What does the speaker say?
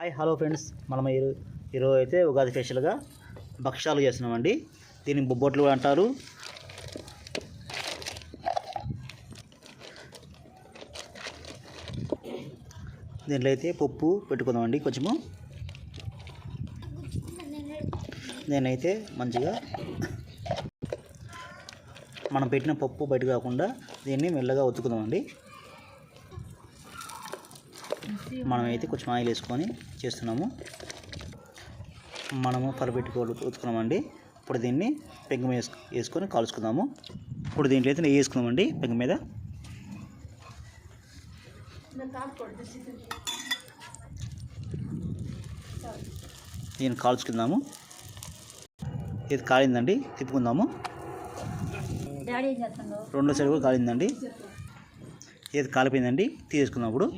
Hi hello friends. మనం ఈరో ఈరోజు అయితే ఉగాది స్పెషల్గా భక్ష్యాలు చేస్తున్నామండి. దీన్ని బొబ్బొట్లు అంటారు. దీంట్లో అయితే పప్పు పెట్టుకుందామండి కొంచెము. నేనైతే మంచిగా మనం పెట్టిన పప్పు బయట కాకుండా దీన్ని మెల్లగా ఒత్తుకుందామండి. మనమైతే కొంచెం ఆయిల్ వేసుకొని చేస్తున్నాము. మనము పరపెట్టుకో ఉతుకున్నామండి ఇప్పుడు దీన్ని పెంకు మీద వేసుకు- వేసుకొని కాల్చుకుందాము. ఇప్పుడు దీంట్లో అయితే నెయ్యి వేసుకుందామండి పెంకు మీద. దీన్ని కాల్చుకుందాము. ఇది కాలిందండి తిప్పుకుందాము. రెండో సైడ్ కూడా కాలిందండి. ఇది కాలిపోయిందండి తీసేసుకుందాం ఇప్పుడు.